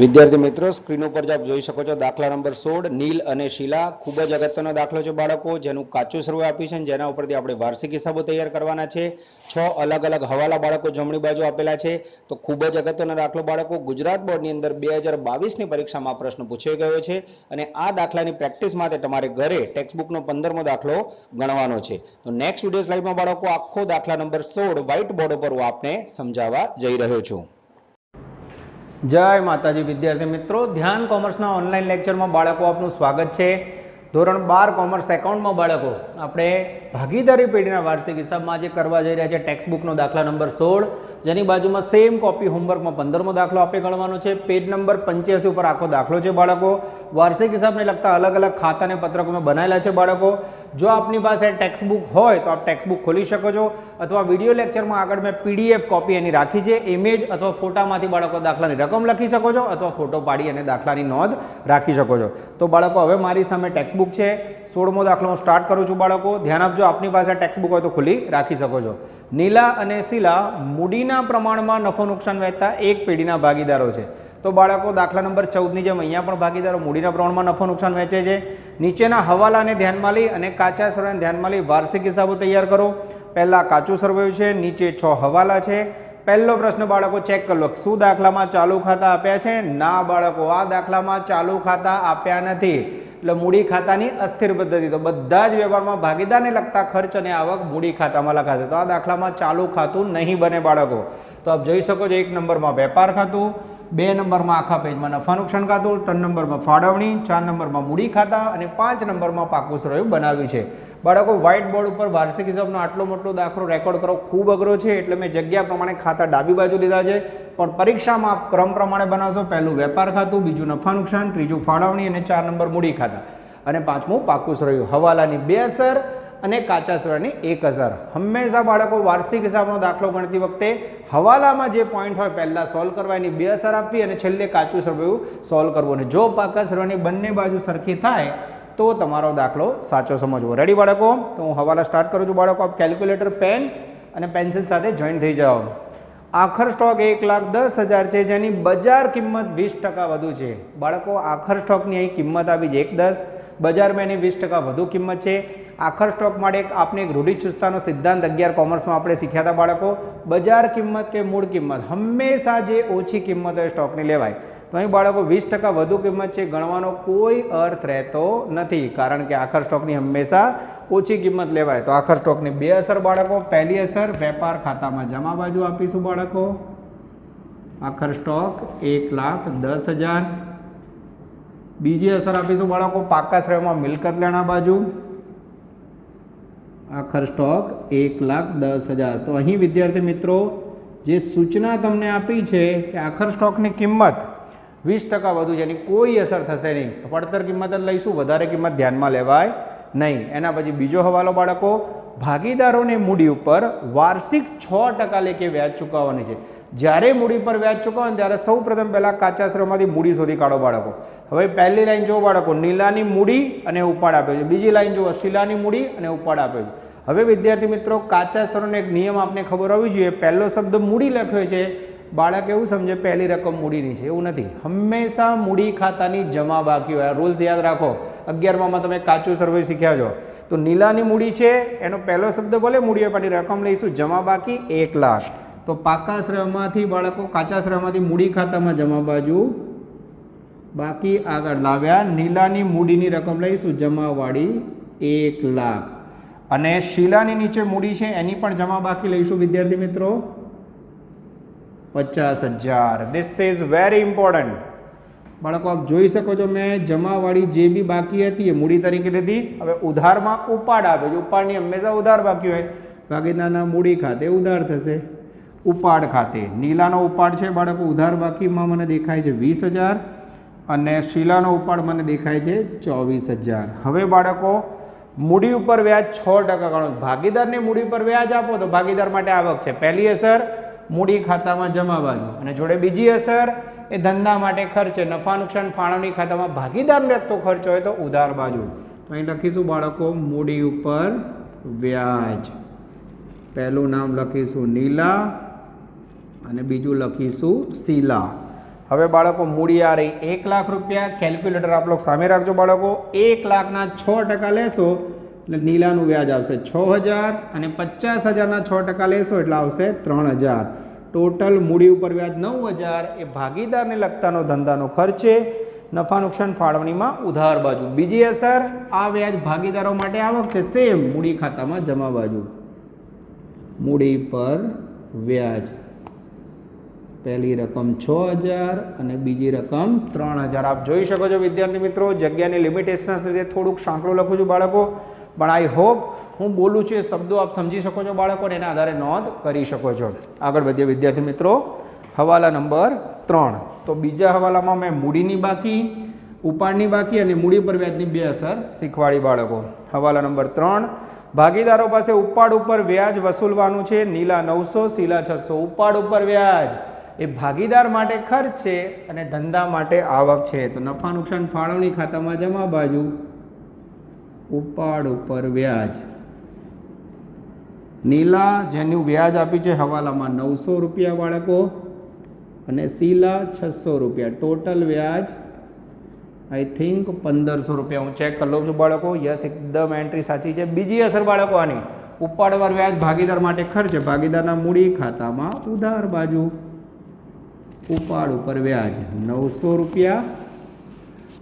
વિદ્યાર્થી મિત્રો, સ્ક્રીન ઉપર આપ જોઈ શકો છો, દાખલા નંબર સોળ, નીલ અને શીલા ખૂબ જ અગત્યનો દાખલો છે બાળકો, જેનું કાચું સ્વરૂપ આપ્યું છે જેના ઉપરથી આપણે વાર્ષિક હિસાબો તૈયાર કરવાના છે. છ અલગ અલગ હવાલા બાળકો જમણી બાજુ આપેલા છે. તો ખૂબ જ અગત્યનો દાખલો બાળકો, ગુજરાત બોર્ડની અંદર બે હજાર બાવીસની પરીક્ષામાં પ્રશ્ન પૂછાઈ ગયો છે અને આ દાખલાની પ્રેક્ટિસ માટે તમારે ઘરે ટેક્સ્ટબુકનો પંદરમો દાખલો ગણવાનો છે. તો નેક્સ્ટ વીડિયો સ્લાઇડમાં બાળકો, આખો દાખલા નંબર સોળ વ્હાઇટ બોર્ડ ઉપર હું આપને સમજાવવા જઈ રહ્યો છું. જય માતાજી વિદ્યાર્થી મિત્રો, ધ્યાન કોમર્સના ઓનલાઈન લેક્ચરમાં બાળકો આપનું સ્વાગત છે. ધોરણ બાર કોમર્સ એકાઉન્ટમાં બાળકો, આપણે ભાગીદારી પેઢીના વાર્ષિક હિસાબમાં જે કરવા જઈ રહ્યા છે ટેક્સ્ટબુકનો દાખલા નંબર સોળ, જેની બાજુમાં સેમ કોપી હોમવર્કમાં પંદરમો દાખલો આપે ગણવાનો છે. પેજ નંબર પંચ્યાસી ઉપર આખો દાખલો છે બાળકો. વાર્ષિક હિસાબને લગતા અલગ અલગ ખાતાને પત્રકોમાં બનાવેલા છે બાળકો. જો આપની પાસે ટેક્સ્ટ બુક હોય તો આપ ટેક્સ્ટ બુક ખોલી શકો છો, અથવા વીડિયો લેક્ચરમાં આગળ મેં પીડીએફ કોપી એની રાખી છે ઇમેજ અથવા ફોટામાંથી બાળકો દાખલાની રકમ લખી શકો છો, અથવા ફોટો પાડી અને દાખલાની નોંધ રાખી શકો છો. તો બાળકો, હવે મારી સામે ટેક્સ્ટ બુક છે, સોળમો દાખલો હું સ્ટાર્ટ કરું છું બાળકો. ધ્યાન આપજો, આપની પાસે ટેક્સ્ટ બુક હોય તો ખુલ્લી રાખી શકો છો. નીલા અને શીલા મૂડીના પ્રમાણમાં નફો નુકસાન વહેતા એક પેઢીના ભાગીદારો છે. તો બાળકો દાખલા નંબર ચૌદની જેમ અહીંયા પણ ભાગીદારો મૂડીના પ્રમાણમાં નફો નુકસાન વહેંચે છે. નીચેના હવાલાને ધ્યાનમાં લઈ અને કાચા સર્વેને ધ્યાનમાં લઈ વાર્ષિક હિસાબો તૈયાર કરો. પહેલાં કાચું સરવૈયું છે, નીચે છ હવાલા છે. પહેલો પ્રશ્ન બાળકો ચેક કરી લો શું દાખલામાં ચાલુ ખાતા આપ્યા છે? ના બાળકો, આ દાખલામાં ચાલુ ખાતા આપ્યા નથી. એટલે મૂડી ખાતાની અસ્થિર પદ્ધતિ. તો બધા જ વ્યવહારમાં ભાગીદારને લગતા ખર્ચ અને આવક મૂડી ખાતામાં લખાશે. તો આ દાખલામાં ચાલુ ખાતું નહીં બને બાળકો. તો આપ જોઈ શકો છો એક નંબરમાં વેપાર ખાતું બે નંબરમાં આખા પેજમાં નફા નુકસાન ખાતું ત્રણ નંબરમાં ફાળવણી, ચાર નંબરમાં મૂડી ખાતા અને પાંચ નંબરમાં પાકું સરળ બનાવ્યું છે. બાળકો વ્હાઇટ બોર્ડ ઉપર વાર્ષિક હિસાબનો આટલો મોટો દાખલો રેકોર્ડ કરવો ખૂબ અઘરો છે, એટલે મેં જગ્યા પ્રમાણે ખાતા ડાબી બાજુ લીધા છે. પણ પરીક્ષામાં આપ ક્રમ પ્રમાણે બનાવશો, પહેલું વેપાર ખાતું, બીજું નફા નુકસાન ત્રીજું ફાળવણી અને ચાર નંબર મૂડી ખાતા. અને પાંચમું પાકું રહ્યું હવાલાની બે અસર અને કાચા સરળની એક હજાર. હંમેશા બાળકો વાર્ષિક હિસાબનો દાખલો ગણતી વખતે હવાલામાં જે પોઈન્ટ હોય પહેલાં સોલ્વ કરવા, એની બે અસર આપવી અને છેલ્લે કાચું સરવૈયું સોલ્વ કરવું. અને જો પાકા સરળની બંને બાજુ સરખી થાય, તો તમારો દાખલો સાચો સમજવો. રેડી બાળકો? તો હું હવાલા સ્ટાર્ટ કરું છું બાળકો. આપ કેલ્ક્યુલેટર પેન અને પેન્સિલ સાથે જોઈન થઈ જાઓ. આખર સ્ટોક એક લાખ દસ હજાર છે, જેની બજાર કિંમત વીસ ટકા વધુ છે. બાળકો, આખર સ્ટોકની અહીં કિંમત આવી છે એક દસ. બજારમાં એની વીસ ટકા વધુ કિંમત છે. આખર સ્ટોક માટે એક આપણે એક રૂઢિચુસ્તતાનો સિદ્ધાંત અગિયાર કોમર્સમાં આપણે શીખ્યા હતા બાળકો. બજાર કિંમત કે મૂળ કિંમત? હંમેશા જે ઓછી કિંમત હોય સ્ટોકની લેવાય. તો અહીં બાળકો, વીસ ટકા વધુ કિંમત છે, ગણવાનો કોઈ અર્થ રહેતો નથી, કારણ કે આખર સ્ટોકની હંમેશા ઓછી કિંમત લેવાય. તો આખર સ્ટોકની બે અસર બાળકો. પહેલી અસર, વેપાર ખાતામાં જમા બાજુ આપીશું બાળકો. આખર સ્ટોક એક લાખ દસ હજાર. બીજી અસર આપીશું બાળકો, પાકા શ્રેયમાં મિલકત લેણા બાજુ. આખર સ્ટોક એક લાખ દસ હજાર. તો અહીં વિદ્યાર્થી મિત્રો, જે સૂચના તમને આપી છે કે આખર સ્ટોકની કિંમત વીસ ટકા વધુ છે, એની કોઈ અસર થશે નહીં. પડતર કિંમત જ લઈશું, વધારે કિંમત ધ્યાનમાં લેવાય નહીં. એના પછી બીજો હવાલો બાળકો, ભાગીદારોની મૂડી ઉપર વાર્ષિક છ ટકા લેખે વ્યાજ ચૂકવવાની છે. જ્યારે મૂડી પર વ્યાજ ચૂકવવાનું ત્યારે સૌ પ્રથમ પહેલાં કાચા શ્રમમાંથી મૂડી શોધી કાઢો બાળકો. હવે પહેલી લાઈન જુઓ બાળકો, નીલાની મૂડી અને ઉપાડ આપ્યો છે. બીજી લાઈન જુઓ, શીલાની મૂડી અને ઉપાડ આપ્યો છે. હવે વિદ્યાર્થી મિત્રો કાચા શ્રમનો એક નિયમ આપને ખબર હોવી જોઈએ. પહેલો શબ્દ મૂડી લખ્યો છે. બાળક એવું સમજે, પહેલી રકમ મૂડીની છે. એવું નથી. હંમેશા મૂડી ખાતાની જમા બાકી હોય. રૂલ્સ યાદ રાખો. અગિયારમાં તમે કાચું સર્વે શીખ્યા છો. તો નીલાની મૂડી છે. એનો પહેલો શબ્દ ભલે મૂડી પણ રકમ લઈશું. જમા બાકી એક લાખ. તો પાકા શ્રમમાંથી બાળકો કાચા શ્રમમાંથી મૂડી ખાતામાં જમા બાજુ. બાકી આગળ લાવ્યા, નીલાની મૂડીની રકમ લઈશું, જમાવાળી એક લાખ. અને શીલાની નીચે મૂડી છે, એની પણ જમા બાકી લઈશું, વિદ્યાર્થી મિત્રો. પચાસ હજાર. ધીસ ઇઝ વેરી ઇમ્પોર્ટન્ટ બાળકો, આપ જોઈ શકો છો, મેં જમાવાળી જે બી બાકી હતી એ મૂડી તરીકે લીધી. હવે ઉધારમાં ઉપાડ આપે છે. ઉપાડની હંમેશા ઉધાર બાકી હોય. ભાગીદારના મૂડી ખાતે ઉધાર થશે. ઉપાડ ખાતે. નીલાનો ઉપાડ છે બાળકો, ઉધાર બાકીમાં મને દેખાય છે વીસ હજાર અને શીલાનો ઉપાડ મને દેખાય છે ચોવીસ હજાર. હવે બાળકો, મૂડી ઉપર વ્યાજ છ ટકા ગણો. ભાગીદારની મૂડી પર વ્યાજ આપો તો ભાગીદાર માટે આવક છે. પહેલી અસર, મૂડી ખાતામાં જમા બાજુ અને જોડે બીજી અસર, એ ધંધા માટે ખર્ચ નફા, નુકસાન, ફાળવણી ખાતામાં ભાગીદાર લગતો ખર્ચ હોય તો ઉધાર બાજુ. તો અહીં લખીશું બાળકો, મૂડી ઉપર વ્યાજ. પહેલું નામ લખીશું. નીલા અને બીજું લખીશું શીલા. હવે બાળકો, મૂડી આ રહી. એક લાખ રૂપિયા કેલ્ક્યુલેટર આપ લોકો સામે રાખજો બાળકો. એક લાખના છ ટકા લેશો એટલે નીલાનું વ્યાજ આવશે છ હજાર અને પચાસ હજારના છ ટકા લેશો એટલે આવશે ત્રણ હજાર. ટોટલ મૂડી ઉપર વ્યાજ નવ હજાર. એ ભાગીદારને લગતાનો ધંધાનો ખર્ચ નફા નુકસાન ફાળવણીમાં ઉધાર બાજુ. બીજી અસર, આ વ્યાજ ભાગીદારો માટે આવક છે. સેમ, મૂડી ખાતામાં જમા બાજુ. મૂડી પર વ્યાજ. પહેલી રકમ છ હજાર અને બીજી રકમ ત્રણ હજાર. આપ જોઈ શકો છો, વિદ્યાર્થી મિત્રો, જગ્યાની લિમિટેશન્સ લીધે થોડુંક સાંકળું લખું છું બાળકો. પણ આઈ હોપ હું બોલું છું એ શબ્દો આપ સમજી શકો છો બાળકો એના આધારે નોંધ કરી શકો છો. આગળ વધીએ વિદ્યાર્થી મિત્રો. હવાલા નંબર ત્રણ. તો બીજા હવાલામાં મેં મૂડીની બાકી, ઉપાડની બાકી અને મૂડી પર વ્યાજની બે અસર શીખવાડી બાળકો. હવાલા નંબર ત્રણ. ભાગીદારો પાસે ઉપાડ ઉપર વ્યાજ વસૂલવાનું છે. નીલા નવસો, શીલા છસો. ઉપાડ ઉપર વ્યાજ. એ ભાગીદાર માટે ખર્ચ છે અને ધંધા માટે આવક છે. તો નફા નુકસાન ફાળવણી ખાતામાં જમા બાજુ ઉપાડ ઉપર વ્યાજ. નીલા જેનું વ્યાજ આપ્યું છે હવાલામાં નવસો રૂપિયા બાળકો અને શીલા છસો રૂપિયા. ટોટલ વ્યાજ આઈ થિંક પંદરસો રૂપિયા. હું ચેક કરી લઉં છું બાળકો. યસ, એકદમ એન્ટ્રી સાચી છે. બીજી અસર બાળકો આની ઉપાડવાર વ્યાજ ભાગીદાર માટે ખર્ચ ભાગીદારના મૂડી ખાતામાં ઉધાર બાજુ ઉપાડ ઉપર વ્યાજ. નવસો રૂપિયા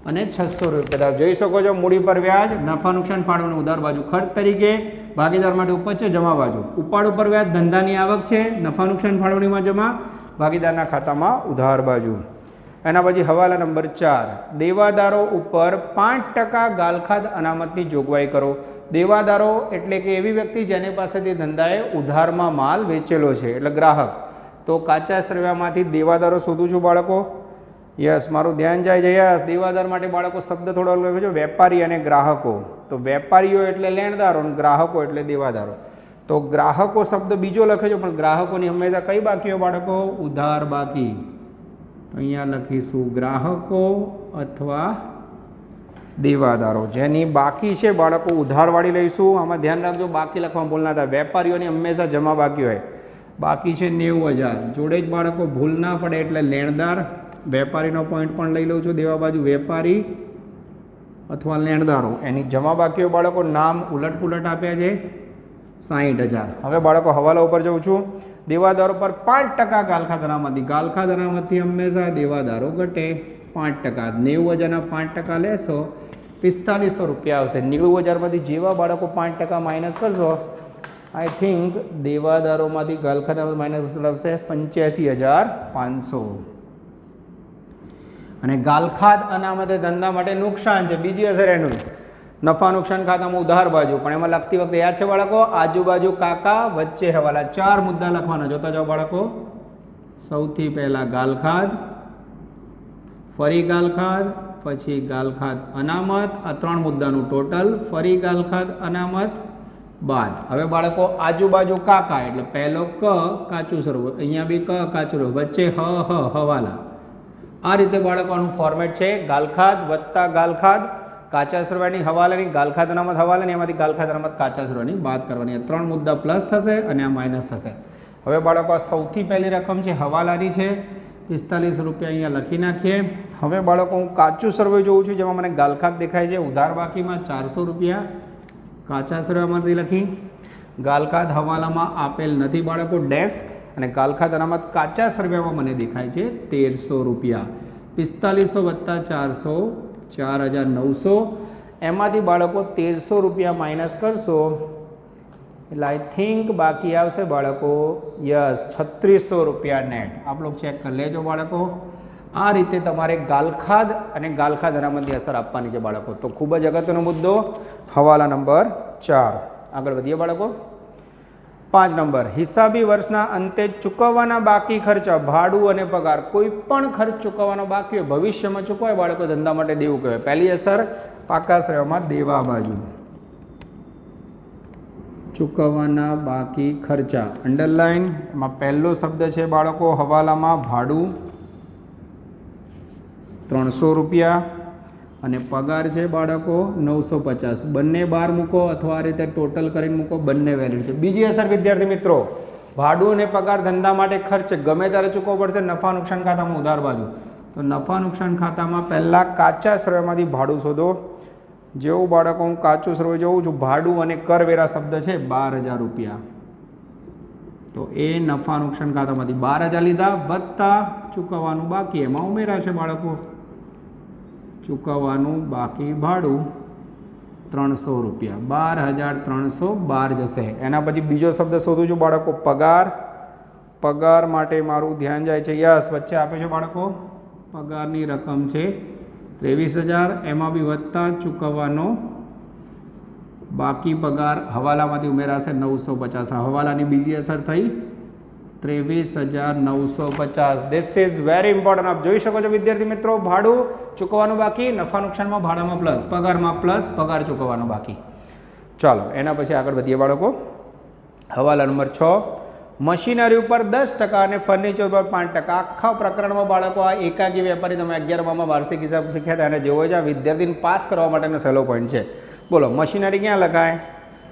અને છસો રૂપિયા. તમે જોઈ શકો છો મૂડી પર વ્યાજ, નફા નુકસાન ફાળવણી ઉધાર બાજુ ખર્ચ તરીકે, ભાગીદાર માટે ઉપજ છે જમા બાજુ. ઉપાડ ઉપર વ્યાજ ધંધાની આવક છે, નફા નુકસાન ફાળવણીમાં જમા, ભાગીદારના ખાતામાં ઉધાર બાજુ. એના પછી હવાલા નંબર ચાર. દેવાદારો ઉપર પાંચ ટકા ગાલખાદ અનામતની જોગવાઈ કરો. દેવાદારો એટલે કે એવી વ્યક્તિ જેની પાસેથી ધંધાએ ઉધારમાં માલ વેચેલો છે, એટલે ગ્રાહક. તો કાચા શ્રેવામાંથી દેવાદારો શોધું છું બાળકો. યસ, મારું ધ્યાન જાય છે. યસ, દેવાદાર માટે બાળકો શબ્દ થોડો અલગ છે. વેપારી અને ગ્રાહકો. તો વેપારીઓ એટલે લેણદારો અને ગ્રાહકો એટલે દેવાદારો. તો ગ્રાહકો શબ્દ બીજો લખે છે, પણ ગ્રાહકોની હંમેશા કઈ બાકી હોય બાળકો? ઉધાર બાકી. અહીંયા લખીશું, ગ્રાહકો અથવા દેવાદારો. જેની બાકી છે બાળકો, ઉધારવાળી લઈશું. આમાં ધ્યાન રાખજો, બાકી લખવા ભૂલના હતા વેપારીઓની હંમેશા જમા બાકી હોય. બાકી છે નેવું હજાર. જોડે જ બાળકો ભૂલ ના પડે એટલે લેણદાર વેપારીનો પોઈન્ટ પણ લઈ લઉં છું. દેવા બાજુ વેપારી અથવા લેણદારો. એની જમા બાકીઓ બાળકો નામ ઉલટ પુલટ આપ્યા છે. સાહીઠ હજાર. હવે બાળકો હવાલા ઉપર જઉં છું. દેવાદારો પર પાંચ ટકા ગાલખા અનામતથી ગાલખા અનામતથી હંમેશા દેવાદારો ઘટે. પાંચ ટકા. નેવું હજારના પાંચ ટકા લેશો. પિસ્તાલીસો રૂપિયા આવશે. નેવું હજારમાંથી જેવા બાળકો પાંચ ટકા માઇનસ કરશો આઈ થિંક દેવાદારોમાંથી ગાલખા માઇનસ આવશે પંચ્યાસી હજાર પાંચસો. અને ગાલખાદ અનામતે ધંધા માટે નુકસાન છે. બીજી અસર એનું. નફા નુકસાન ખાતામાં ઉધાર બાજુ. પણ એમાં લખતી વખતે યાદ છે બાળકો? આજુબાજુ કાકા, વચ્ચે હવાલા ચાર મુદ્દા લખવાના. જોતા જાઓ બાળકો. સૌથી પહેલા ગાલખાદ, ફરી ગાલખાદ, પછી ગાલખાદ અનામત. આ ત્રણ મુદ્દાનું ટોટલ. ફરી ગાલખાદ અનામત બાદ હવે બાળકો, આજુબાજુ કાકા એટલે પહેલો ક કાચું સરવું. અહીંયા બી ક કાચું રહ્યું વચ્ચે હ હ, હવાલા. આ રીતે બાળકોનું ફોર્મેટ છે. ગાલખાદ વત્તા ગાલખાદ. કાચા સરવાની હવાલાની ગાલખાદ અનામત હવાલાની, એમાંથી ગાલખાદ અનામત કાચા સરવાની બાદ કરવાની. ત્રણ મુદ્દા પ્લસ થશે અને આ માઇનસ થશે. હવે બાળકો સૌથી પહેલી રકમ છે હવાલાની છે. પિસ્તાલીસ રૂપિયા અહીંયા લખી નાખીએ. હવે બાળકો, હું કાચું સર્વે જોઉં છું, જેમાં મને ગાલખાદ દેખાય છે. ઉધાર બાકીમાં ચારસો રૂપિયા. કાચા સર્વેમાંથી લખી, ગાલખાદ હવાલામાં આપેલ નથી બાળકો ડેસ્ક અને ગાલખાદ અનામત કાચા સરવ્યામાં મને દેખાય છે તેરસો રૂપિયા. પિસ્તાલીસો વત્તા ચારસો, ચાર હજાર નવસો. એમાંથી બાળકો તેરસો રૂપિયા માઇનસ કરશો. એટલે આઈ થિંક બાકી આવશે બાળકો યસ, છત્રીસો રૂપિયા નેટ આપ લોકો ચેક કરી લેજો બાળકો. આ રીતે તમારે ગાલખાદ અને ગાલખાદ અનામતની અસર આપવાની છે બાળકો. તો ખૂબ જ અગત્યનો મુદ્દો, હવાલા નંબર ચાર. આગળ વધીએ બાળકો. પાંચ નંબર, હિસાબી વર્ષના અંતે ચૂકવવાના બાકી ખર્ચા, ભાડું અને પગાર. કોઈ પણ ખર્ચ ચૂકવવાનો બાકી હોય, ભવિષ્યમાં ચૂકવાય, બાળકો ધંધા માટે દેવું કહેવાય. પહેલી અસર પાકા શ્રેયમાં દેવા બાજુ. ચૂકવવાના બાકી ખર્ચા. અંડરલાઇન એમાં પહેલો શબ્દ છે બાળકો, હવાલામાં ભાડું ત્રણસો રૂપિયા. અને પગાર છે બાળકો નવસો પચાસ. બંને બાર મૂકો અથવા આ રીતે ટોટલ કરીને મૂકો, બંને વેલિડ છે. બીજી અસર, વિદ્યાર્થી મિત્રો, ભાડું અને પગાર ધંધા માટે ખર્ચ ગમે ત્યારે ચૂકવવો પડશે, નફા નુકસાન ખાતામાં ઉધાર બાજુ. તો નફા નુકસાન ખાતામાં પહેલાં કાચા સર્વેમાંથી ભાડું શોધો. જેવું બાળકો, હું કાચું સર્વે જોઉં છું, ભાડું અને કરવેરા શબ્દ છે, બાર હજાર રૂપિયા. તો એ નફા નુકસાન ખાતામાંથી બાર હજાર લીધા, વત્તા ચૂકવવાનું બાકી. એમાં ઉમેરા છે બાળકો. ચૂકવવાનું બાકી ભાડું ત્રણસો રૂપિયા. બાર હજાર ત્રણસો બાર જશે. એના પછી બીજો શબ્દ શોધું છું બાળકો, પગાર. પગાર માટે મારું ધ્યાન જાય છે. યસ, વચ્ચે આપે છે બાળકો? પગારની રકમ છે ત્રેવીસ હજાર. એમાં બી વધતા ચૂકવવાનો બાકી પગાર હવાલામાંથી ઉમેરાશે નવસો પચાસ. હવાલાની બીજી અસર થઈ ત્રેવીસ હજાર નવસો પચાસ. ધીસ વેરી ઇમ્પોર્ટન્ટ આપ જોઈ શકો છો, વિદ્યાર્થી મિત્રો, ભાડું ચૂકવવાનું બાકી, નફા નુકસાનમાં ભાડામાં પ્લસ પગારમાં પ્લસ પગાર ચૂકવવાનો બાકી. ચાલો, એના પછી આગળ વધીએ બાળકો. હવાલા નંબર છ. મશીનરી ઉપર દસ ટકા અને ફર્નિચર ઉપર પાંચ ટકા. આખા પ્રકરણમાં બાળકો આ એકાકી વેપારી તમે અગિયારમાં વાર્ષિક હિસાબ શીખ્યા હતા અને જેવો જ આ વિદ્યાર્થીને પાસ કરવા માટેનો સહેલો પોઈન્ટ છે. બોલો, મશીનરી ક્યાં લખાય?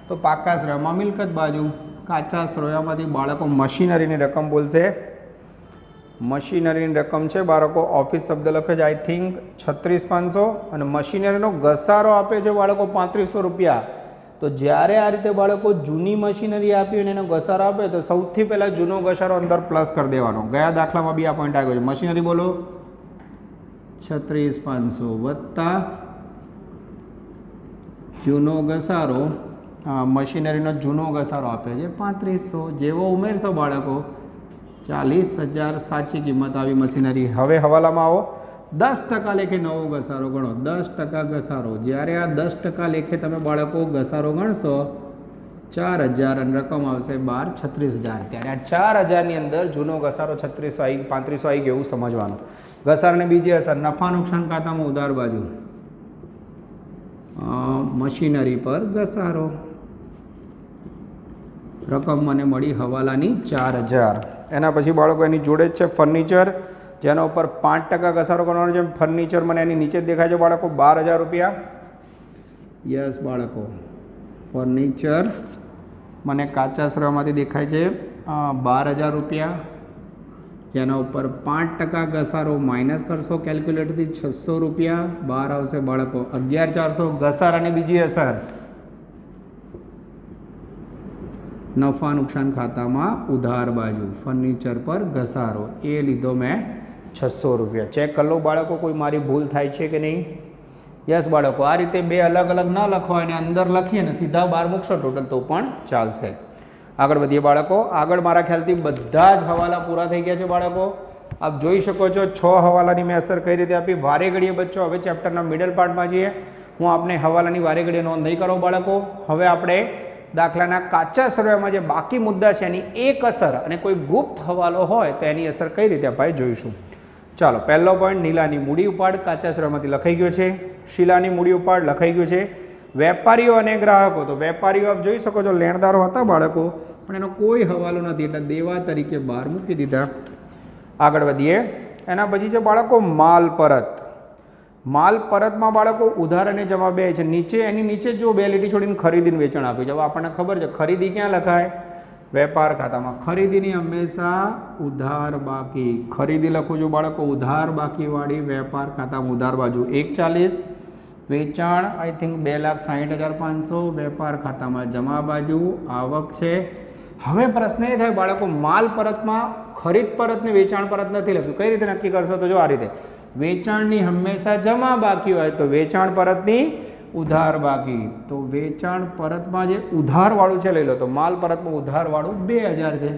તો પાકા શ્રયમાં મિલકત બાજુ કાચા શ્રયામાંથી બાળકો મશીનરીની રકમ બોલશે. મશીનરીની રકમ છે, બાળકો ઓફિસ શબ્દ લખે છે આઈ થિંક છત્રીસ પાંચસો અને મશીનરીનો ઘસારો આપે છે બાળકો પાંત્રીસો રૂપિયા. તો જ્યારે આ રીતે બાળકો જૂની મશીનરી આપી અને એનો ઘસારો આપે, તો સૌથી પહેલાં જૂનો ઘસારો અંદર પ્લસ કરી દેવાનો. ગયા દાખલામાં બી આ પોઈન્ટ આવ્યો છે. મશીનરી બોલો. છત્રીસ પાંચસો વત્તા જૂનો ઘસારો મશીનરીનો જૂનો ઘસારો આપે છે. પાંત્રીસો જેવો ઉમેરશો બાળકો. ચાલીસ હજાર સાચી કિંમત આવી મશીનરી. હવે હવાલામાં આવો. દસ ટકા લેખે નવો ઘસારો ગણો. દસ ટકા ઘસારો. જ્યારે આ દસ ટકા લેખે તમે બાળકો ઘસારો ગણશો, ચાર હજાર અને રકમ આવશે બાર, છત્રીસ હજાર. ત્યારે આ ચાર હજારની અંદર જૂનો ઘસારો છત્રીસો આવી પાંત્રીસો આવી ગયો એવું સમજવાનું. ઘસારને બીજી અસર. નફા નુકસાન ખાતામાં ઉધાર બાજુ. મશીનરી પર ઘસારો. રકમ મને મળી હવાલાની ચાર હજાર. એના પછી બાળકો એની જોડે જ છે ફર્નિચર જેના ઉપર પાંચ ટકા ઘસારો કરવાનો છે ફર્નિચર મને એની નીચે જ દેખાય છે બાળકો બાર હજાર રૂપિયા. યસ બાળકો ફર્નિચર મને કાચા શ્રમમાંથી દેખાય છે બાર હજાર રૂપિયા. જેના ઉપર પાંચ ટકા ઘસારો માઇનસ કરશો કેલ્ક્યુલેટરથી છસો રૂપિયા. બહાર આવશે બાળકો અગિયાર ચારસો ઘસારાની બીજી અસર. નફા નુકસાન ખાતામાં ઉધાર બાજુ ફર્નિચર પર ઘસારો. એ લીધો મેં છસો રૂપિયા. ચેક કરી લો બાળકો, કોઈ મારી ભૂલ થાય છે કે નહીં? યસ બાળકો, આ રીતે બે અલગ અલગ ન લખવા અને અંદર લખીએ ને સીધા બહાર મૂકશો ટોટલ તો પણ ચાલશે. આગળ વધીએ બાળકો, આગળ મારા ખ્યાલથી બધા જ હવાલા પૂરા થઈ ગયા છે બાળકો. આપ જોઈ શકો છો, છ હવાલાની મેં અસર કઈ રીતે આપી? વારે ઘડીએ બચ્ચો, હવે ચેપ્ટરના મિડલ પાર્ટમાં જઈએ. હું આપને હવાલાની વારે ઘડીએ નોંધ નહીં કરો બાળકો. હવે આપણે દાખલાના કાચા સર્વેમાં જે બાકી મુદ્દા છે એની એક અસર અને કોઈ ગુપ્ત હવાલો હોય તો એની અસર કઈ રીતે અપાય જોઈશું? ચાલો, પહેલો પોઈન્ટ નીલાની મૂડી ઉપાડ કાચા સર્વેમાંથી લખાઈ ગયો છે. શીલાની મૂડી ઉપાડ લખાઈ ગયું છે. વેપારીઓ અને ગ્રાહકો, તો વેપારીઓ આપ જોઈ શકો છો, લેણદારો હતા બાળકો, પણ એનો કોઈ હવાલો નથી, એટલે દેવા તરીકે બહાર મૂકી દીધા. આગળ વધીએ. એના પછી છે બાળકો માલ પરત માલ પરતમાં બાળકો ઉધાર અને જમા બે છે. નીચે એની નીચે જો બે લીટી છોડીને ખરીદીને વેચાણ આપ્યું છે. હવે આપણને ખબર છે, ખરીદી ક્યાં લખાય? વેપાર ખાતામાં. ખરીદીની હંમેશા ઉધાર બાકી. ખરીદી લખું છું બાળકો, ઉધાર બાકીવાળી વેપાર ખાતામાં ઉધાર બાજુ. એક ચાલીસ વેચાણ આઈ થિંક બે લાખ સાહીઠ હજાર પાંચસો, વેપાર ખાતામાં જમા બાજુ. આવક છે. હવે પ્રશ્ન એ થાય, બાળકો માલ પરતમાં ખરીદ પરતને વેચાણ પરત નથી લખ્યું. કઈ રીતે નક્કી કરશો? તો જો આ રીતે. વેચાણની હંમેશા જમા બાકી હોય તો વેચાણ પરતની ઉધાર બાકી. તો વેચાણ પરતમાં જે ઉધારવાળું છે, લઈ લો તો માલ પરતમાં ઉધારવાળું બે હજાર છે.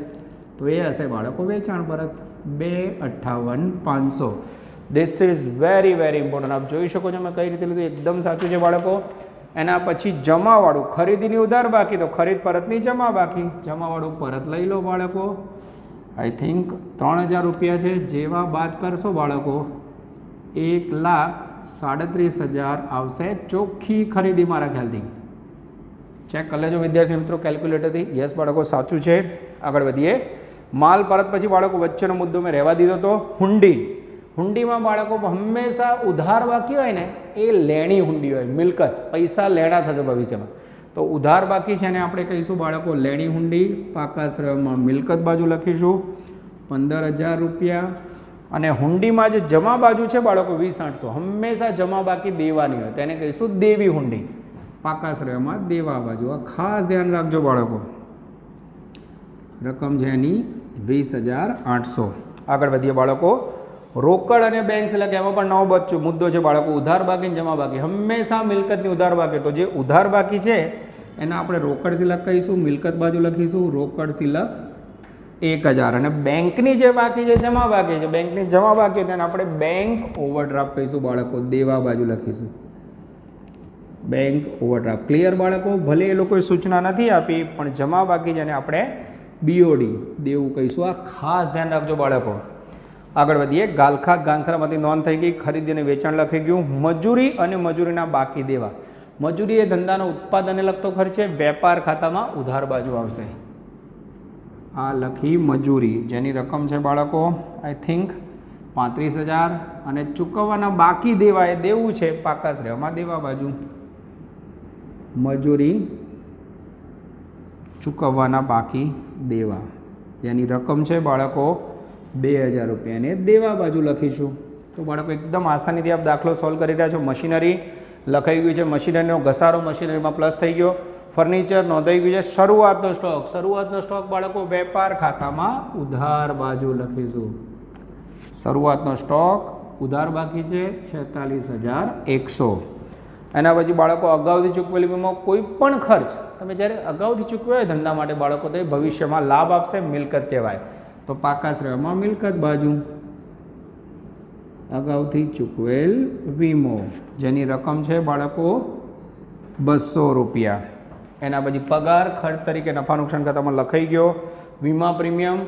તો એ હશે બાળકો વેચાણ પરત બે અઠ્ઠાવન પાંચસો. This is very very important આપ જોઈ શકો છો મેં કઈ રીતે લીધું, એકદમ સાચું છે બાળકો. એના પછી જમાવાળું, ખરીદીની ઉધાર બાકી, તો ખરીદ પરતની જમા બાકી. જમાવાળું પરત લઈ લો બાળકો. આઈ થિંક ત્રણ હજાર રૂપિયા છે. જેવા બાદ કરશો બાળકો એક લાખ સાડત્રીસ હજાર આવશે. ચોખ્ખી ખરીદી મારા ખ્યાલથી. ચેક કરી લેજો વિદ્યાર્થી મિત્રો કેલ્ક્યુલેટરથી યસ બાળકો, સાચું છે. આગળ વધીએ. માલ પરત પછી બાળકો, વચ્ચેનો મુદ્દો મેં રહેવા દીધો તો હુંડી. હુંડીમાં બાળકો હંમેશા ઉધાર બાકી હોય ને? એ લેણી હુંડી હોય, મિલકત. પૈસા લેણા થશે ભવિષ્યમાં. તો ઉધાર બાકી છે ને આપણે કહીશું બાળકો, લેણી હુંડી, પાકા મિલકત બાજુ લખીશું. પંદર હજાર રૂપિયા અને હુંડીમાં જે જમા બાજુ છે બાળકો, વીસ, આઠસો, હંમેશા જમા બાકી દેવાની હોય. તેને કહીશું દેવી હુંડી. પાકાશ્રયમાં દેવા બાજુ. આ ખાસ ધ્યાન રાખજો બાળકો. રકમ છે એની વીસ હજાર આઠસો. આગળ વધીએ બાળકો. રોકડ અને બેંક સિલક એમાં પણ નવો બચ્ચું. મુદ્દો છે બાળકો, ઉધાર બાકી જમા બાકી. હંમેશા મિલકતની ઉધાર બાકી. તો જે ઉધાર બાકી છે, એના આપણે રોકડ સિલક કહીશું, મિલકત બાજુ લખીશું, રોકડ સિલક એક હજાર અને બેંકની જે બાકી છે, જમા બાકી છે, બેંકની જમા બાકી તેને આપણે બેંક ઓવરડ્રાફ્ટ કહીશું, બાળકો, દેવા બાજુ લખીશું. Bank overdraft. ક્લિયર બાળકો? ભલે એ લોકોએ સૂચના નથી આપી, પણ જમા બાકી જેને આપણે બીઓડી દેવું કહીશું. આ ખાસ ધ્યાન રાખજો, બાળકો. આગળ વધીએ. ગાલખાત ગાંથરામાંથી નોંધ થઈ ગઈ. ખરીદી અને વેચાણ લખી ગયું. મજૂરી અને મજૂરીના બાકી દેવા. મજૂરી એ ધંધાનો ઉત્પાદનને લગતો ખર્ચ છે. વેપાર ખાતામાં ઉધાર બાજુ આવશે. આ લખી મજૂરી. જેની રકમ છે બાળકો આઈ થિંક પાંત્રીસ હજાર અને ચૂકવવાના બાકી દેવા એ દેવું છે પાકા શ્રેયમાં દેવા બાજુ. મજૂરી ચૂકવવાના બાકી દેવા. જેની રકમ છે બાળકો, બે હજાર રૂપિયાને દેવા બાજુ લખીશું. તો બાળકો, એકદમ આસાનીથી આપ દાખલો સોલ્વ કરી રહ્યા છો. મશીનરી લખાઈ ગયું છે. મશીનરીનો ઘસારો મશીનરીમાં પ્લસ થઈ ગયો. ફર્નિચર નોંધાઈ ગયું છે. શરૂઆતનો સ્ટોક શરૂઆતનો સ્ટોક બાળકો વેપાર ખાતામાં ઉધાર બાજુ લખીશું. શરૂઆતનો સ્ટોક ઉધાર બાકી છે છેતાલીસ હજાર એકસો. એના પછી બાળકો અગાઉથી ચૂકવેલી વીમો કોઈ પણ ખર્ચ, તમે જ્યારે અગાઉથી ચૂકવ્યો હોય ધંધા માટે બાળકો, તો એ ભવિષ્યમાં લાભ આપશે, મિલકત કહેવાય. તો પાકાશ્રયમાં મિલકત બાજુ. અગાઉથી ચૂકવેલ વીમો, જેની રકમ છે બાળકો બસો રૂપિયા. એના પછી પગાર, ખર્ચ તરીકે નફા નુકસાન ખાતામાં લખાઈ ગયો. વીમા premium,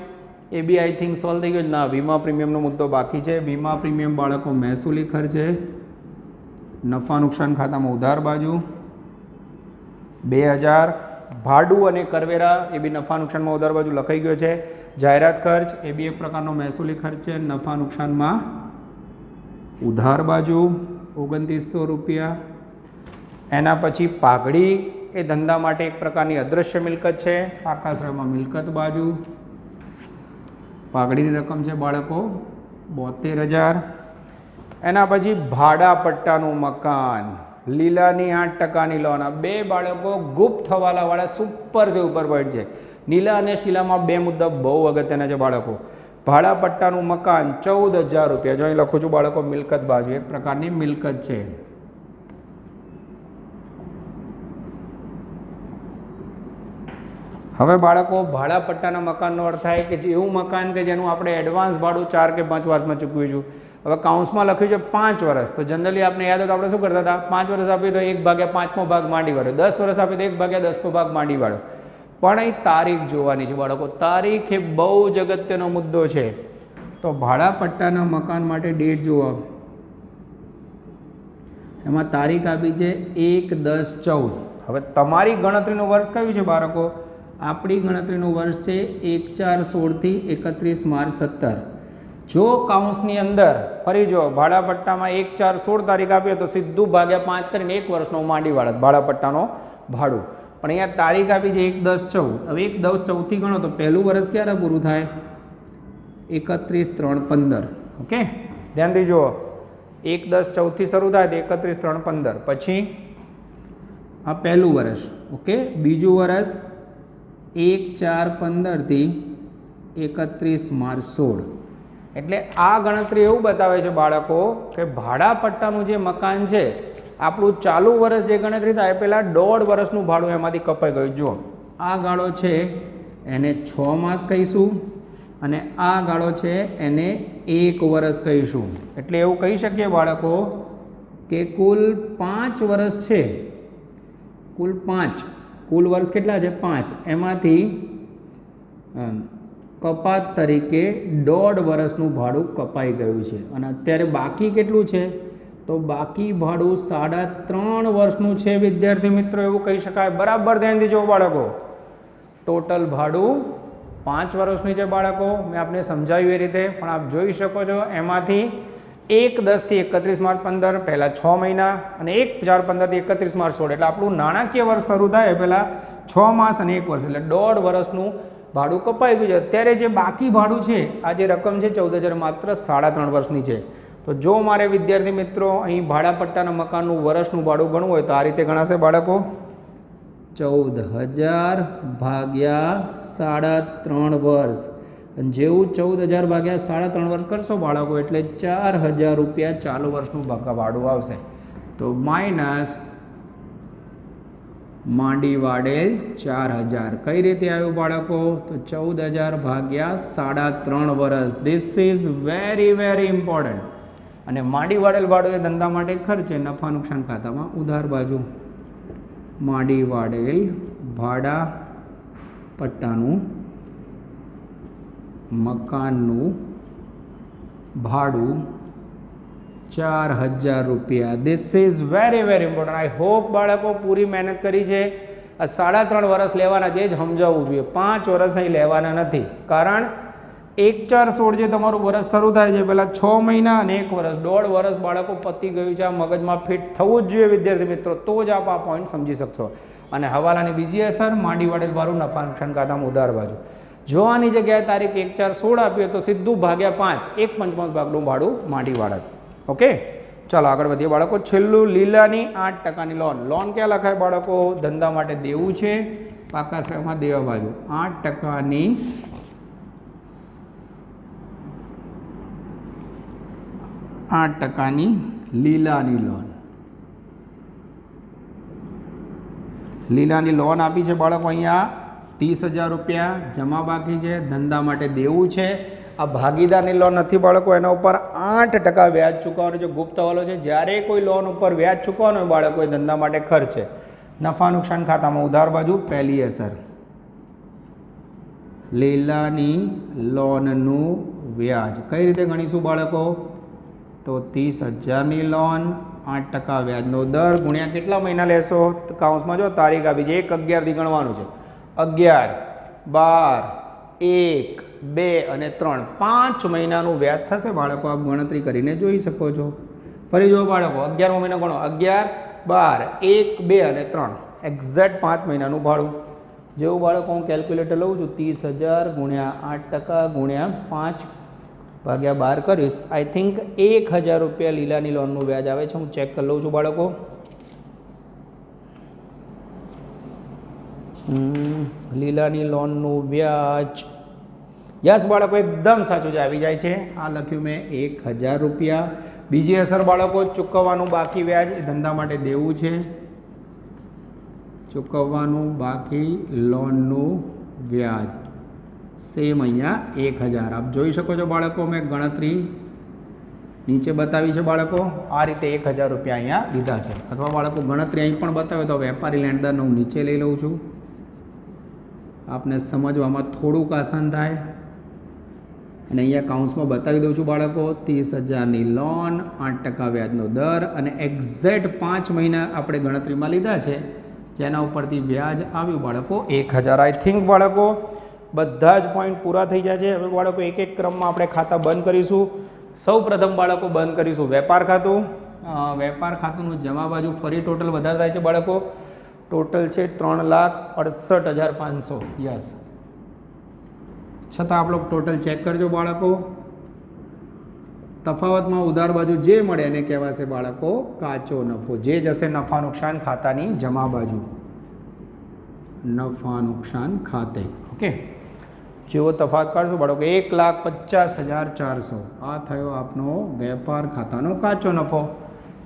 A B I think solve થઈ ગયો ના, વીમા પ્રીમિયમનો મુદ્દો બાકી છે. વીમા પ્રીમિયમ બાળકો મહેસૂલી ખર્ચે. નફા નુકસાન ખાતામાં ઉધાર બાજુ. બે હજાર, ભાડું અને કરવેરા, એ બી નફા નુકસાનમાં ઉધાર બાજુ લખાઈ ગયો છે. જાહેરાત ખર્ચ, એ બી એક પ્રકારનો મહેસૂલી ખર્ચ છે. નફા નુકસાનમાં ઉધાર બાજુ, ઓગણત્રીસો રૂપિયા. એના પછી પાઘડી એ ધંધા માટે એક પ્રકારની અદૃશ્ય મિલકત છે. પાકાશ્રયમાં મિલકત બાજુ. પાઘડીની રકમ છે બાળકો બોતેર હજાર. એના પછી ભાડા પટ્ટાનું મકાન. લીલાની આઠ ટકાની લોન આ બે બાળકો ગુપ્ત હવાલાવાળા સુપર છે ઉપર પોઈન્ટ છે. નીલા અને શીલામાં બે મુદ્દા બહુ અગત્યના છે બાળકો. ભાડા પટ્ટાનું મકાન ચૌદ હજાર રૂપિયા. જો અહીં લખું છું બાળકો મિલકત બાજુ. એક પ્રકારની મિલકત છે. હવે બાળકો ભાડા પટ્ટાના મકાનનો અર્થ થાય કે જે એવું મકાન કે જેનું આપણે એડવાન્સ ભાડું ચાર કે પાંચ વર્ષમાં ચૂકવીશું હવે કાઉન્સમાં લખ્યું છે પાંચ વર્ષ. તો જનરલી આપણે યાદ હોય તો આપણે શું કરતા હતા? પાંચ વર્ષ આપીએ તો એક ભાગ્યા પાંચમો ભાગ માંડી વાળો દસ વર્ષ આપીએ તો એક ભાગ્યા દસમો ભાગ માંડી વાળો પણ અહીં તારીખ જોવાની છે બાળકો. તારીખ એ બહુ જ અગત્યનો મુદ્દો છે. તો ભાડા પટ્ટાના મકાન માટે ડેટ જુઓ. એમાં તારીખ આપી છે એક દસ ચૌદ. હવે તમારી ગણતરીનું વર્ષ કયું છે બાળકો? આપણી ગણતરીનું વર્ષ છે એક ચાર સોળથી એકત્રીસ માર્ચ સત્તર. જો કાઉન્સની અંદર ફરી જો ભાડાપટ્ટામાં એક ચાર સોળ તારીખ આપીએ તો સીધું ભાગ્યા પાંચ કરીને એક વર્ષનો માંડી વાળા ભાડાપટ્ટાનો ભાડું. પણ અહીંયા તારીખ આપી છે એક દસ ચૌદ. હવે એક દસ ચૌદથી ગણો તો પહેલું વર્ષ ક્યારે પૂરું થાય? એકત્રીસ ત્રણ પંદર. ઓકે? ધ્યાનથી જુઓ. એક દસ ચૌદથી શરૂ થાય તો એકત્રીસ ત્રણ પંદર. પછી આ પહેલું વર્ષ. ઓકે? બીજું વર્ષ એક ચાર પંદરથી એકત્રીસ માર્ચ સોળ. એટલે આ ગણતરી એવું બતાવે છે બાળકો કે ભાડા પટ્ટાનું જે મકાન છે, આપણું ચાલુ વર્ષ જે ગણતરી થાય પહેલાં દોઢ વર્ષનું ભાડું એમાંથી કપાઈ ગયું. જુઓ, આ ગાળો છે એને છ માસ કહીશું અને આ ગાળો છે એને એક વર્ષ કહીશું. એટલે એવું કહી શકીએ બાળકો કે કુલ પાંચ વર્ષ છે. કુલ પાંચ. કુલ વર્ષ કેટલા છે? પાંચ. એમાંથી કપાત તરીકે દોઢ વર્ષનું ભાડું કપાઈ ગયું છે. અને અત્યારે બાકી કેટલું છે? તો બાકી ભાડું સાડા ત્રણ વર્ષનું છે, વિદ્યાર્થી મિત્રો, એવું કહી શકાય. બરાબર ધ્યાનથી જો બાળકો. ટોટલ ભાડું પાંચ વર્ષનું છે બાળકો. મેં આપને સમજાવ્યું એ રીતે. પણ આપ જોઈ શકો છો, એમાંથી એક દસથી એકત્રીસ માર્ચ પંદર, પહેલાં છ મહિના અને એક ચાર પંદરથી એકત્રીસ માર્ચ સોળ. એટલે આપણું નાણાકીય વર્ષ શરૂ થાય પહેલાં છ માસ અને એક વર્ષ. એટલે દોઢ વર્ષનું ભાડું કપાઈ ગયું છે. અત્યારે જે બાકી ભાડું છે, આ જે રકમ છે ચૌદ હજાર માત્ર સાડા ત્રણ વર્ષની છે. તો જો મારે વિદ્યાર્થી મિત્રો અહીં ભાડા પટ્ટાના મકાનનું વર્ષનું ભાડું ગણવું હોય તો આ રીતે ગણાશે બાળકો. ચૌદ હજાર ભાગ્યા સાડા ત્રણ વર્ષ. અને જેવું ચૌદ હજાર ભાગ્યા સાડા ત્રણ વર્ષ કરશો બાળકો, એટલે ચાર હજાર રૂપિયા ચાલુ વર્ષનું ભાગા ભાડું આવશે. તો માઇનસ માંડી વાડેલ ચાર હજાર. કઈ રીતે આવ્યું બાળકો? તો ચૌદ હજાર ભાગ્યા સાડા ત્રણ વર્ષ. This is very very important અને માંડી વાડેલ ભાડું એ ધંધા માટે ખર્ચે નફા નુકસાન ખાતામાં ઉધાર બાજુ. માંડી વાડેલ ભાડા પટ્ટાનું મકાનનું ભાડું ચાર હજાર રૂપિયા. This is very very important I hope બાળકો પૂરી મહેનત કરી છે. આ સાડા ત્રણ વર્ષ લેવાના છે જ સમજાવવું જોઈએ. પાંચ વર્ષ અહીં લેવાના નથી. કારણ એક ચાર સોળ જે તમારું વર્ષ શરૂ થાય છે, પહેલાં છ મહિના અને એક વર્ષ દોઢ વર્ષ બાળકો પતી ગયું છે, આ મગજમાં ફિટ થવું જ જોઈએ વિદ્યાર્થી મિત્રો. તો જ આપ આ પોઈન્ટ સમજી શકશો. અને હવાલાની બીજી અસર માંડી વડેલ વાળું નફા નુકસાન ખાતામાં ઉધાર બાજુ જો આની જગ્યાએ તારીખ એક ચાર સોળ આપીએ તો સીધું ભાગ્યા પાંચ. એક પંચમાંશ ભાગનું ભાડું માંડી વાળત ઓકે? ચાલો આગળ વધીએ બાળકો. છેલ્લું લીલાની આઠ ટકાની લોન લોન ક્યાં લખાય બાળકો? ધંધા માટે દેવું છે. પાકા શ્રમમાં દેવા બાજુ. આઠ ટકાની આઠ ટકાની લીલાની લોન લીલાની લોન આપી છે બાળકો અહીંયા. ત્રીસ હજાર રૂપિયા જમા બાકી છે, ધંધા માટે દેવું છે. આ ભાગીદારની લોન નથી બાળકો, એના ઉપર આઠ ટકા વ્યાજ ચૂકવવાનો જે ગુપ્ત હવાલો છે, જ્યારે કોઈ લોન ઉપર વ્યાજ ચૂકવવાનું હોય બાળકો, એ ધંધા માટે ખર્ચે. નફા નુકસાન ખાતામાં ઉધાર બાજુ, પહેલી અસર. લીલાની લોનનું વ્યાજ. કઈ રીતે ગણીશું બાળકો? તો ત્રીસ હજારની લોન આઠ ટકા વ્યાજનો દર ગુણ્યા કેટલા મહિના લેશો? કાઉન્સમાં જો તારીખ આપી છે, એક અગિયારથી ગણવાનું છે. અગિયાર, બાર, એક, બે અને ત્રણ. પાંચ મહિનાનું વ્યાજ થશે, બાળકો, આપ ગણતરી કરીને જોઈ શકો છો. ફરી જુઓ બાળકો, અગિયારમો મહિનો ગણો અગિયાર, બાર, એક, બે અને ત્રણ. એક્ઝેક્ટ પાંચ મહિનાનું ભાડું. જેવું બાળકો, હું કેલ્ક્યુલેટર લઉં છું, ત્રીસ હજાર ગુણ્યા આઠ ટકા ગુણ્યા પાંચ ભાગ્યા બાર કરીશ. આઈ થિંક એક હજાર રૂપિયા લીલાની લોનનું વ્યાજ આવે છે, હું ચેક કરી લઉં છું બાળકો. લીલાની લોનનું વ્યાજ. યસ, બાળકો, એકદમ સાચું જ આવી જાય છે. આ લખ્યું મેં એક હજાર રૂપિયા. બીજી અસર બાળકો, ચૂકવવાનું બાકી વ્યાજ ધંધા માટે દેવું છે. ચૂકવવાનું બાકી લોનનું વ્યાજ. સેમ અહીંયા, એક હજાર. આપ જોઈ શકો છો બાળકો, મેં ગણતરી નીચે બતાવી છે બાળકો. આ રીતે એક હજાર રૂપિયા અહીંયા લીધા છે. અથવા બાળકો, ગણતરી અહીં પણ બતાવે તો વેપારી લેણદારને હું નીચે લઈ લઉં છું. આપને સમજવામાં થોડુંક આસાન થાય. અને અહીંયા કાઉન્સમાં બતાવી દઉં છું બાળકો, ત્રીસ હજારની લોન આઠ ટકા વ્યાજનો દર અને એક્ઝેક્ટ પાંચ મહિના આપણે ગણતરીમાં લીધા છે. જેના ઉપરથી વ્યાજ આવ્યું બાળકો, એક હજાર આઈ થિંક બાળકો, બધા જ પોઈન્ટ પૂરા થઈ જાય છે. હવે બાળકો, એક એક ક્રમમાં આપણે ખાતા બંધ કરીશું. સૌ પ્રથમ બાળકો બંધ કરીશું. વેપાર ખાતું? વેપાર ખાતુંનું જમા બાજુ ફરી ટોટલ વધારે થાય છે બાળકો. ટોટલ છે ત્રણ લાખ અડસઠ હજાર પાંચસો. યસ છતાં આપણો ટોટલ ચેક કરજો બાળકો. તફાવતમાં ઉધાર બાજુ જે મળે એને કહેવાશે બાળકો, કાચો નફો. જે જશે નફા નુકસાન ખાતાની જમા બાજુ. નફા નુકસાન ખાતે. ઓકે જેવો તફાવત કાઢશો બાળકો, એક લાખ પચાસ હજાર ચારસો. આ થયો આપનો વેપાર ખાતાનો કાચો નફો.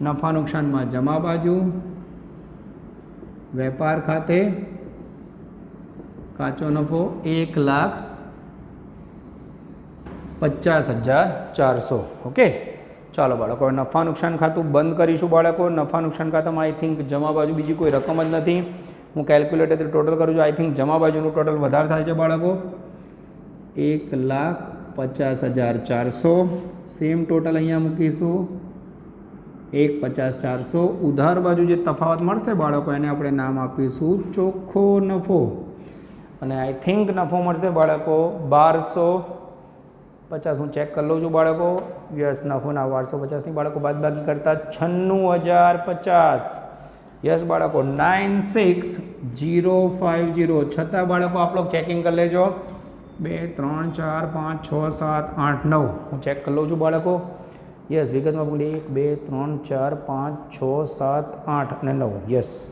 નફા નુકસાનમાં જમા બાજુ. વેપાર ખાતે કાચો નફો એક લાખ પચાસ હજાર ચારસો. ઓકે? ચાલો બાળકો નફા નુકસાન ખાતું બંધ કરીશું બાળકો. નફા નુકસાન ખાતામાં આઈ થિંક જમા બાજુ બીજી કોઈ રકમ જ નથી. હું કેલ્ક્યુલેટરથી ટોટલ કરું છું. આઈ થિંક જમા બાજુનું ટોટલ વધારે થાય છે બાળકો. એક લાખ પચાસ હજાર ચારસો. સેમ ટોટલ અહીંયા મૂકીશું. એક પચાસ ચારસો. ઉધાર બાજુ જે તફાવત મળશે બાળકો, એને આપણે નામ આપીશું ચોખ્ખો નફો. અને આઈ થિંક નફો મળશે બાળકો બારસો પચાસ. હું ચેક કરી લઉં છું બાળકો. યસ નફોના બારસો પચાસની બાળકો બાદ બાકી કરતા છન્નું હજાર પચાસ. યસ બાળકો, nine six zero five zero છતાં બાળકો આપ લોકો ચેકિંગ કરી લેજો. બે, ત્રણ, ચાર, પાંચ, છ, સાત, આઠ, નવ. હું ચેક કરી લઉં છું બાળકો. યસ વિગતમાં બોલી એક, બે, ત્રણ, ચાર, પાંચ, છ, સાત, આઠ અને નવ. યસ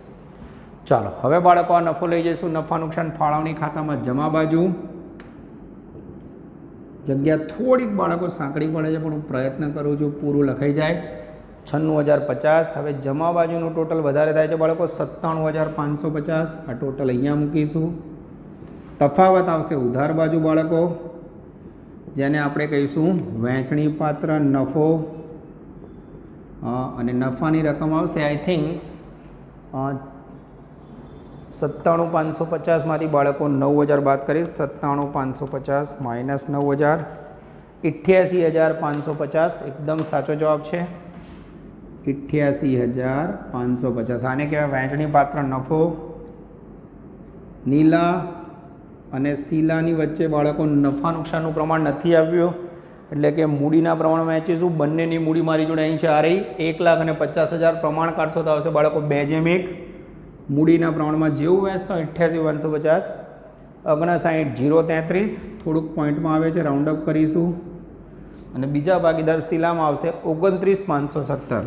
ચાલો, હવે બાળકો આ નફો લઈ જઈશું. નફા, નુકસાન, ફાળવણી ખાતામાં જમા બાજુ. જગ્યા થોડીક બાળકો સાંકડી પડે છે, પણ હું પ્રયત્ન કરું છું, પૂરું લખાઈ જાય. છન્નું હજાર પચાસ, હવે જમા બાજુનું ટોટલ વધારે થાય છે બાળકો, સત્તાણું હજાર પાંચસો પચાસ. આ ટોટલ અહીંયા મૂકીશું. તફાવત આવશે ઉધાર બાજુ બાળકો. જેને આપણે કહીશું વહેંચણી પાત્ર, નફો. અને નફાની રકમ આવશે આઈ થિંક સત્તાણું પાંચસો પચાસમાંથી બાળકો નવ હજાર બાદ કરીશ સત્તાણું પાંચસો પચાસ માઇનસ નવ હજાર. ઇઠ્યાસી હજાર પાંચસો પચાસ, એકદમ સાચો જવાબ છે. ઇઠ્યાસી હજાર પાંચસો પચાસ. આને કહેવાય વહેંચણી પાત્ર, નફો. નીલા અને શીલાની વચ્ચે બાળકો નફા નુકસાનનું પ્રમાણ નથી આવ્યું. એટલે કે મૂડીના પ્રમાણમાં વહેંચીશું બંનેની મૂડી મારી જોડે અહીં છે. આ રહી. એક લાખ અને પચાસ હજાર પ્રમાણ કાઢશો તો આવશે બાળકો બે જેમ એક. મૂડીના પ્રમાણમાં જેવું વહેંચશો, અઠ્યાસી પાંચસો પચાસ. ઓગણસાઠ, જીરો, તેત્રીસ. થોડુંક પોઈન્ટમાં આવે છે. રાઉન્ડ અપ કરીશું. અને બીજા ભાગીદાર શિલામાં આવશે ઓગણત્રીસ, પાંચસો સત્તર.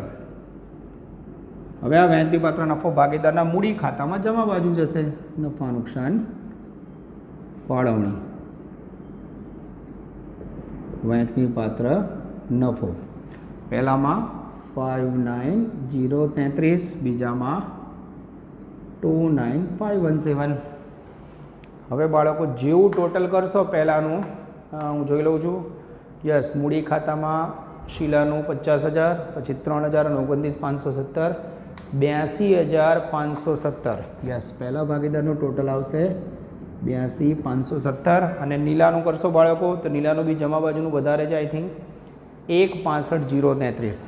હવે આ વહેંચણી પાત્ર નફો ભાગીદારના મૂડી ખાતામાં જમા બાજુ જશે. નફા નુકસાન ફાળવણી. વહેંચણી પાત્ર નફો. પહેલામાં ફાઇવ નાઇન જીરો તેત્રીસ બીજામાં two nine five one seven હવે બાળકો જેવું ટોટલ કરશો પહેલાંનું હું જોઈ લઉં છું. યસ મૂડી ખાતામાં શીલાનું પચાસ હજાર, પછી ત્રણ હજાર ઓગણત્રીસ પાંચસો સત્તર, બ્યાસી હજાર પાંચસો સત્તર. યસ પહેલા ભાગીદારનું ટોટલ આવશે બ્યાસી, પાંચસો સત્તર અને નીલાનું કરશો બાળકો, તો નીલાનું બી જમા બાજુનું વધારે છે આઈ થિંક એક પાસઠ જીરો તેત્રીસ.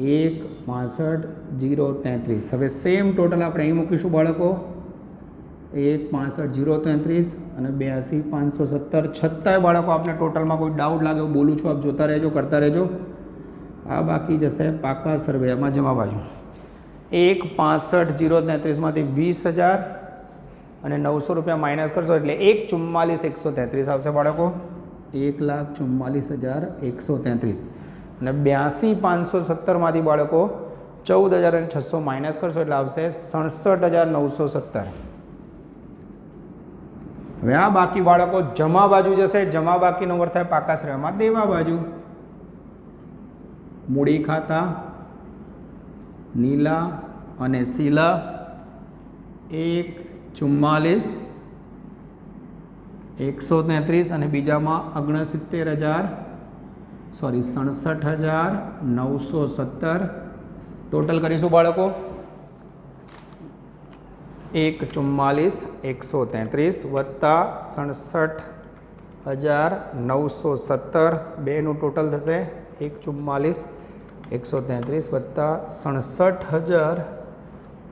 એક પાસઠ જીરો તેત્રીસ. હવે સેમ ટોટલ આપણે અહીં મૂકીશું બાળકો. એક પાસઠ જીરો તેત્રીસ અને બ્યાસી, પાંચસો સત્તર. છતાંય બાળકો, આપને ટોટલમાં કોઈ ડાઉટ લાગે બોલું છું, આપ જોતા રહેજો, કરતા રહેજો. આ બાકી જશે પાકા સર્વેમાં જમા બાજુ. એક પાસઠ જીરો તેત્રીસમાંથી વીસ હજાર અને નવસો રૂપિયા માઇનસ કરશો એટલે એક ચુમ્માલીસ એકસો તેત્રીસ આવશે બાળકો. એક લાખ ચુમ્માલીસ હજાર એકસો તેત્રીસ. અને બ્યાસી પાંચસો સત્તરમાંથી બાળકો ચૌદ હજાર અને છસો માઇનસ કરશો એટલે આવશે સડસઠ હજાર નવસો સત્તર. હવે આ બાકી બાળકો જમા બાજુ જશે. જમા બાકીનો થાય પાકાશ્રયમાં દેવા બાજુ. મૂડી ખાતા નીલા અને શીલા એક ચુમ્માલીસ, એકસો તેત્રીસ અને બીજામાં ઓગણસિત્તેર હજાર સોરી સડસઠ હજાર, નવસો સત્તર. ટોટલ કરીશું બાળકો. એક ચુમ્માલીસ, એકસો તેત્રીસ વત્તા સડસઠ હજાર, નવસો સત્તર. બેનું ટોટલ થશે એક ચુમ્માલીસ, એકસો તેત્રીસ વત્તા સડસઠ હજાર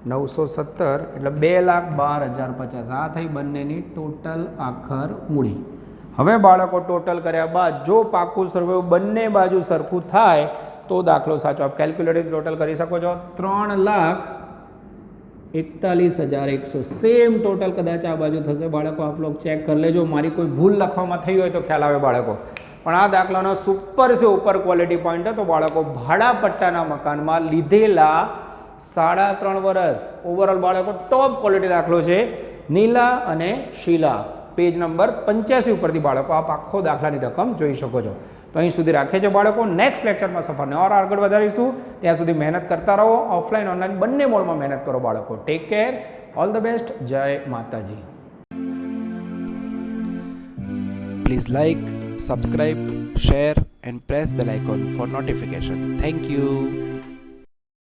નવસો સત્તર એટલે બે લાખ બાર હજાર પચાસ. આ થઈ બંનેની ટોટલ આખર મૂડી. હવે બાળકો ટોટલ કર્યા બાદ જો પાકું સર્વે બંને બાજુ સરખું થાય, તો દાખલો સાચો. આપ કેલ્ક્યુલેટર ટોટલ કરી શકો છો. ત્રણ લાખ એકતાલીસ હજાર એકસો સેમ ટોટલ કદાચ આ બાજુ થશે. બાળકો, આપ લોકો ચેક કરી લેજો. મારી કોઈ ભૂલ લખવામાં થઈ હોય તો ખ્યાલ આવે બાળકો. પણ આ દાખલાનો સુપર છે, ઉપર ક્વોલિટી પોઈન્ટ તો બાળકો ભાડા પટ્ટાના મકાનમાં લીધેલા સાડા ત્રણ વર્ષ ઓવરઓલ બાળકો ટોપ ક્વોલિટી દાખલો છે. નીલા અને શીલા. પેજ નંબર પંચ્યાસી ઉપરથી બાળકો આપ આખો દાખલાની રકમ જોઈ શકો છો. તો અહીં સુધી રાખે છે બાળકો. નેક્સ્ટ લેક્ચરમાં સફરને ઓર આગળ વધારીશું. ત્યાં સુધી મહેનત કરતા રહો. ઓફલાઈન ઓનલાઈન બંને મોડમાં મહેનત કરો બાળકો. Take care all the best જય માતાજી. Please like, subscribe, share, and press bell icon for notification. Thank you.